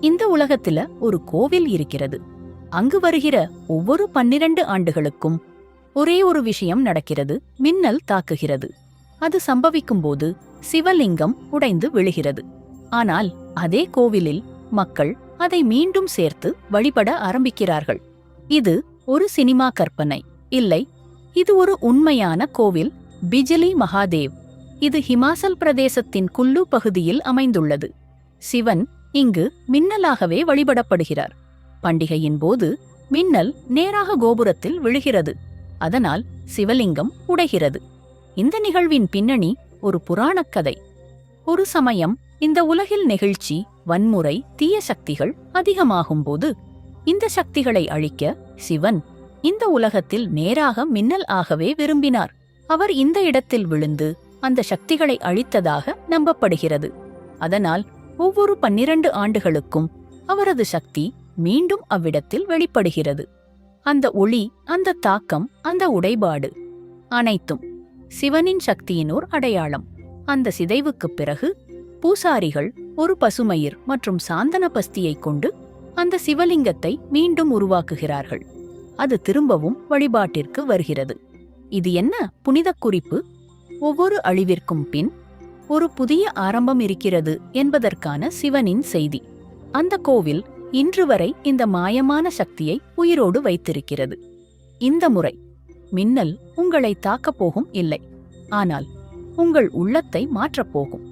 இந்த உலகத்துல ஒரு கோவில் இருக்கிறது. அங்கு வருகிற ஒவ்வொரு பன்னிரண்டு ஆண்டுகளுக்கும் ஒரே ஒரு விஷயம் நடக்கிறது மின்னல் தாக்குகிறது. அது சம்பவிக்கும்போது சிவலிங்கம் உடைந்து விழுகிறது. ஆனால் அதே கோவிலில் மக்கள் அதை மீண்டும் சேர்த்து வழிபட ஆரம்பிக்கிறார்கள். இது ஒரு சினிமா கற்பனை. இல்லை இது ஒரு உண்மையான கோவில் பிஜிலி மகாதேவ். இது ஹிமாச்சல் பிரதேசத்தின் குல்லு பகுதியில் அமைந்துள்ளது. சிவன் இங்கு மின்னலாகவே வழிபடப்படுகிறார். பண்டிகையின் போது மின்னல் நேராக கோபுரத்தில் விழுகிறது. அதனால் சிவலிங்கம் உடைகிறது. இந்த நிகழ்வின் பின்னணி ஒரு புராணக் கதை. ஒரு சமயம் இந்த உலகில் நெகிழ்ச்சி வன்முறை தீய சக்திகள் அதிகமாகும்போது இந்த சக்திகளை அழிக்க சிவன் இந்த உலகத்தில் நேராக மின்னல் ஆகவே விரும்பினார். அவர் இந்த இடத்தில் விழுந்து அந்த சக்திகளை அழித்ததாக நம்பப்படுகிறது. அதனால் ஒவ்வொரு பன்னிரண்டு ஆண்டுகளுக்கும் அவரது சக்தி மீண்டும் அவ்விடத்தில் வெளிப்படுகிறது. அந்த ஒளி அந்த தாக்கம் அந்த உடைபாடு அனைத்தும் சிவனின் சக்தியினோர் அடையாளம். அந்த சிதைவுக்குப் பிறகு பூசாரிகள் ஒரு பசுமயிர் மற்றும் சாந்தன பஸ்தியைக் கொண்டு அந்த சிவலிங்கத்தை மீண்டும் உருவாக்குகிறார்கள். அது திரும்பவும் வழிபாட்டிற்கு வருகிறது. இது என்ன புனிதக் குறிப்பு? ஒவ்வொரு அழிவிற்கும் பின் ஒரு புதிய ஆரம்பம் இருக்கிறது என்பதற்கான சிவனின் செய்தி. அந்த கோவில் இன்று வரை இந்த மாயமான சக்தியை உயிரோடு வைத்திருக்கிறது. இந்த முறை மின்னல் உங்களை தாக்கப் போகும் இல்லை. ஆனால் உங்கள் உள்ளத்தை மாற்றப் போகும்.